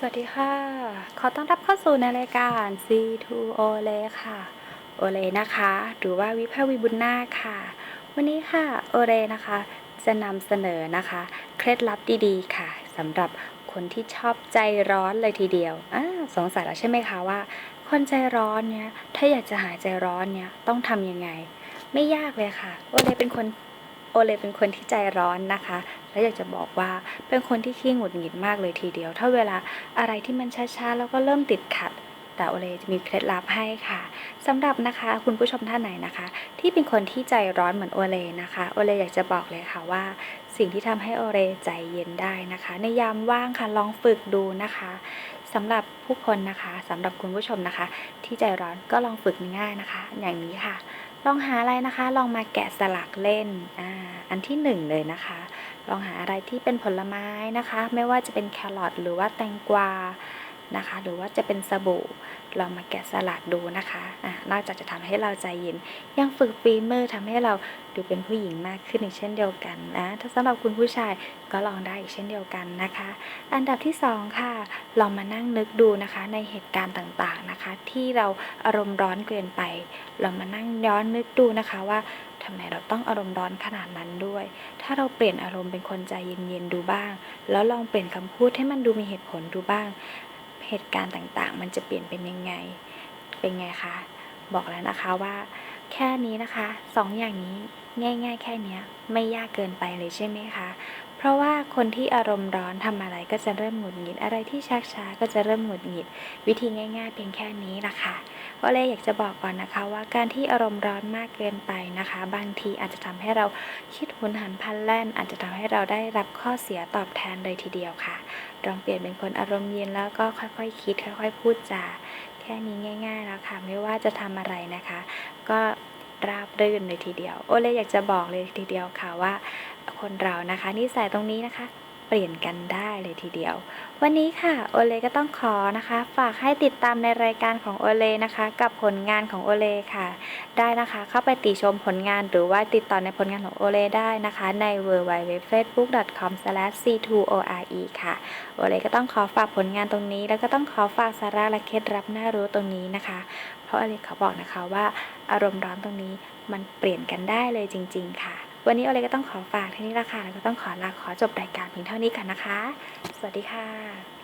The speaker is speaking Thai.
สวัสดีค่ะ ขอต้อนรับเข้าสู่ในรายการ C2O เลค่ะ โอเลนะคะ หรือว่าวิภาวีบุญนาคค่ะ วันนี้ค่ะ โอเลนะคะ จะนำเสนอนะคะ เคล็ดลับดีๆค่ะสำหรับคนที่ชอบใจร้อนเลยทีเดียวอ่าสงสัยแล้วใช่ไหมคะว่า คนใจร้อนเนี่ย ถ้าอยากจะหายใจร้อนเนี่ย ต้องทำยังไง ไม่ยากเลยค่ะ โอเลเป็นคน เลเป็นคนที่ใจร้อนนะคะ และอยากจะบอกว่าเป็นคนที่ขี้หงุดหงิดมากเลยทีเดียว ถ้าเวลาอะไรที่มันช้าๆแล้วก็เริ่มติดขัดแต่โอเลจะมีเคล็ดลับให้ค่ะสำหรับนะคะคุณผู้ชมท่านไหนนะคะ ที่เป็นคนที่ใจร้อนเหมือนโอเลนะคะโอเลอยากจะบอกเลยค่ะว่า สิ่งที่ทำให้โอเลใจเย็นได้นะคะ ในยามว่างค่ะลองฝึกดูนะคะสำหรับผู้คนนะคะสำหรับคุณผู้ชมนะคะ ที่ใจร้อนก็ลองฝึกง่ายๆนะคะ อย่างนี้ค่ะ ลองหาอะไรนะคะ ลองมาแกะสลักเล่นอ่าอันที่หนึ่งเลยนะคะ ลองหาอะไรที่เป็นผลไม้นะคะ ไม่ว่าจะเป็นแครอทหรือว่าแตงกวา นะคะ หรือว่าจะเป็นสบู่ลองมาแกะสลักดูนะคะอ่านอกจากจะทำให้เราใจเย็น ยังฝึกฝีมือทำให้เราดูเป็นผู้หญิงมากขึ้นอีกเช่นเดียวกันนะถ้าสำหรับคุณผู้ชายก็ลองได้อีกเช่นเดียวกันนะคะ อันดับที่สองค่ะ ลองมานั่งนึกดูนะคะ ในเหตุการณ์ต่างๆนะคะ ที่เราอารมณ์ร้อนเกินไป เรามานั่งย้อนนึกดูนะคะว่าทำไมเราต้องอารมณ์ร้อนขนาดนั้นด้วย ถ้าเราเปลี่ยนอารมณ์เป็นคนใจเย็นๆดูบ้าง แล้วลองเปลี่ยนคำพูดให้มันดูมีเหตุผลดูบ้าง เหตุการณ์ต่างๆ มันจะเปลี่ยนเป็นยังไง เป็นไงคะ บอกแล้วนะคะว่า แค่นี้นะคะสองอย่างนี้ง่าย ๆ แค่นี้ไม่ยากเกินไปเลยใช่ไหมคะ เพราะว่าคนที่อารมณ์ร้อนทำอะไรก็จะเริ่มหงุดหงิดอะไรที่ชักช้าก็จะเริ่มหงุดหงิด วิธีง่ายๆเพียงแค่นี้ละค่ะก็เลยอยากจะบอกก่อนนะคะว่าการที่อารมณ์ร้อนมากเกินไปนะคะ บางทีอาจจะทำให้เราคิดหุนหันพลันแล่น อาจจะทำให้เราได้รับข้อเสียตอบแทนเลยทีเดียวค่ะลองเปลี่ยนเป็นคนอารมณ์เย็นแล้วก็ค่อยๆคิด ค่อย ๆ พูดจาแค่นี้ง่าย ๆ แล้วค่ะ ไม่ว่าจะทำอะไรนะคะ ก็ราบรื่นเลยทีเดียว โอเลยอยากจะบอกเลยทีเดียวค่ะว่า คนเรานะคะนิสัยตรงนี้นะคะ เปลี่ยนกันได้เลยทีเดียว วันนี้ค่ะโอเลก็ต้องขอนะคะ ฝากให้ติดตามในรายการของโอเลนะคะ กับผลงานของโอเลค่ะ ได้นะคะเข้าไปติชมผลงานหรือว่าติดต่อในผลงานของโอเลได้นะคะ ใน w w w f a c e b o o k c o m c 2 o r e ค่ะโอเลก็ต้องขอฝากผลงานตรงนี้ แล้วก็ต้องขอฝากสาระและเคล็ดลับน่ารู้ตรงนี้นะคะ เพราะโอเลเขาบอกนะคะว่าอารมณ์ร้อนตรงนี้มันเปลี่ยนกันได้เลยจริง ๆ ค่ะ วันนี้โอเลก็ต้องขอฝากที่นี่ละค่ะ แล้วก็ต้องขอลาขอจบรายการเพียงเท่านี้กันนะคะ สวัสดีค่ะ